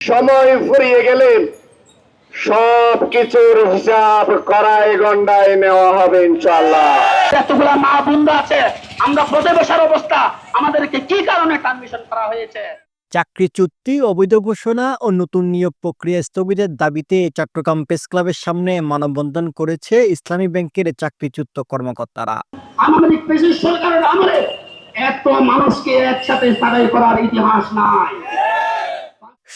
সময় ফুরিয়ে গেলে সব কিছুর হিসাব করায় গন্ডায় নেওয়া হবে ইনশাল্লাহ এতগুলা মা বন্ধু আছে আমরা পদে বসার অবস্থা আমাদেরকে কি কারণে ট্রানমিশন করা হয়েছে? চাকরি চুক্তি অবৈধ ঘোষণা ও নতুন নিয়োগ প্রক্রিয়া স্থগিতের দাবিতে চট্টগ্রাম প্রেস ক্লাবের সামনে মানববন্ধন করেছে ইসলামী ব্যাংকের চাকরিচ্যুত কর্মকর্তারা। সরকারের আমলে এত মানুষকে একসাথে করার ইতিহাস নাই।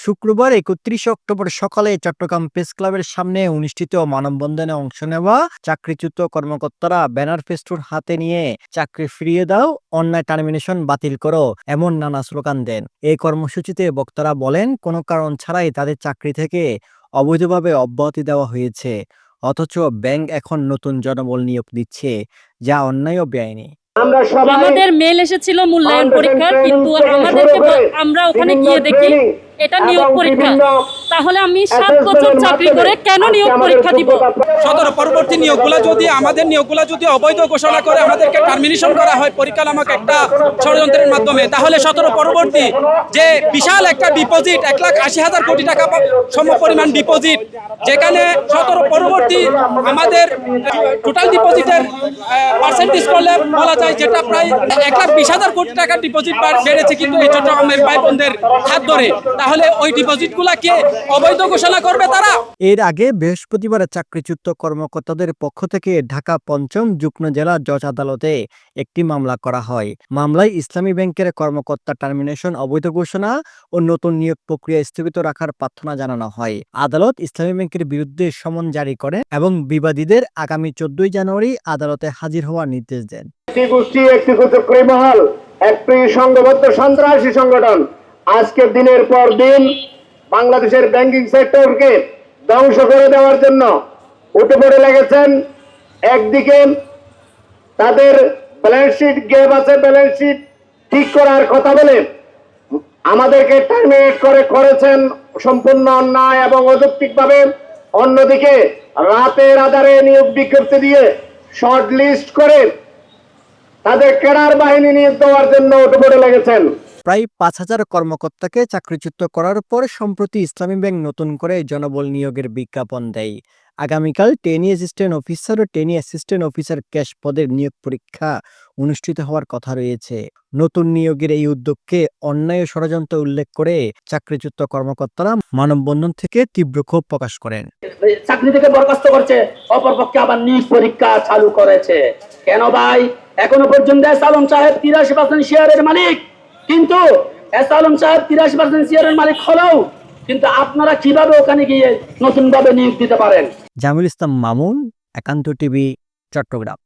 শুক্রবার একত্রিশ অক্টোবর সকালে চট্টগ্রাম প্রেস ক্লাবের সামনে অনুষ্ঠিত মানববন্ধনে অংশ নেওয়া চাকরিচ্যুত কর্মকর্তারা ব্যানার ফেস্টুন হাতে নিয়ে চাকরি ফিরিয়ে দাও অন্যায় টার্মিনেশন বাতিল করো এমন নানা স্লোগান দেন। এই কর্মসূচিতে বক্তারা বলেন কোনো কারণ ছাড়াই তাদের চাকরি থেকে অবৈধভাবে অব্যাহতি দেওয়া হয়েছে অথচ ব্যাংক এখন নতুন জনবল নিয়োগ দিচ্ছে যা অন্যায় ও বেআইনি আমাদের মেল এসেছিল মূল্যায়ন পরীক্ষার কিন্তু আমাদেরকে আমরা ওখানে গিয়ে দেখি এটা নিয়োগ পরীক্ষা। তাহলে আমি সাত বছর চাকরি করে কেন নিয়োগ পরীক্ষা দিব? সতেরো পরবর্তী নিয়োগগুলো যদি আমাদের নিয়োগগুলো যদি অবৈধ ঘোষণা করে আমাদেরকে টার্মিনেশন করা হয় পরীক্ষা নামক একটা ষড়যন্ত্রের মাধ্যমে তাহলে সতেরো পরবর্তী যে বিশাল একটা ডিপোজিট এক লাখ আশি হাজার কোটি টাকা সম পরিমাণ ডিপোজিট যেখানে সতেরো পরবর্তী আমাদের টোটাল ডিপোজিটের পার্সেন্টেজ করলে বলা যায় যেটা প্রায় এক লাখ বিশ হাজার কোটি টাকার ডিপোজিট বেড়েছে কিন্তু এই চট্টগ্রামের ভাই বোনদের হাত ধরে। তাহলে ওই ডিপোজিটগুলোকে অবৈধ ঘোষণা করবে তারা? এর আগে বৃহস্পতিবার চাকরিচ্যুত কর্মকর্তাদের পক্ষ থেকে ঢাকা পঞ্চম যুগ্ম জেলা জজ আদালতে একটি মামলা করা হয়। মামলায় ইসলামী ব্যাংকের কর্মকর্তা টার্মিনেশন অবৈধ ঘোষণা ও নতুন নিয়োগ প্রক্রিয়া স্থগিত রাখার প্রার্থনা জানানো হয়। আদালত ইসলামী ব্যাংকের বিরুদ্ধে সমন জারি করে এবং বিবাদীদের আগামী চোদ্দই জানুয়ারি আদালতে হাজির হওয়ার নির্দেশ দেন। একটি গোষ্ঠী একটি মহল একটি সংঘবদ্ধ সন্ত্রাসী সংগঠন। আজকের দিনের পর দিন বাংলাদেশের ব্যাংকিং সেক্টরকে ধ্বংস করে দেওয়ার জন্য উঠে পড়ে লেগেছেন একদিকে তাদের ব্যালেন্স শিট গেপ আছে ব্যালেন্স শিট ঠিক করার কথা বলে আমাদেরকে টার্মিনেট করে করেছেন সম্পূর্ণ অন্যায় এবং অযৌক্তিকভাবে। অন্যদিকে রাতের আধারে নিয়োগ বিজ্ঞপ্তি দিয়ে শর্ট লিস্ট করে তাদের কেডার বাহিনী নিয়োগ দেওয়ার জন্য উঠে পড়ে লেগেছেন। প্রায় পাঁচ হাজার কর্মকর্তাকে চাকরিচ্যুত করার পর সম্প্রতি ইসলামী ব্যাংক নতুন করে জনবল নিয়োগের বিজ্ঞাপন দেয়। আগামীকাল টেনি অ্যাসিস্ট্যান্ট অফিসার ও টেনি অ্যাসিস্ট্যান্ট অফিসার ক্যাশ পদের নিয়োগ পরীক্ষা অনুষ্ঠিত হওয়ার কথা রয়েছে। নতুন নিয়োগের এই উদ্যোগকে অন্যায় ষড়যন্ত্র উল্লেখ করে চাকরিচ্যুত কর্মকর্তারা মানববন্ধন থেকে তীব্র ক্ষোভ প্রকাশ করেন। চাকরি থেকে বরখাস্ত করছে, অপরপক্ষে আবার নিয়োগ পরীক্ষা চালু করেছে। কেন ভাই? এখনও পর্যন্ত এস আলম সাহেব তিরাশি পার্সেন্ট শেয়ারের মালিক। কিন্তু এস আলম সাহেব তিরাশি পার্সেন্ট শেয়ারের মালিক হলেও কিন্তু আপনারা কীভাবে ওখানে গিয়ে নতুনভাবে নিয়োগ দিতে পারেন? জামিল ইসলাম মামুন, একান্ত টিভি, চট্টগ্রাম।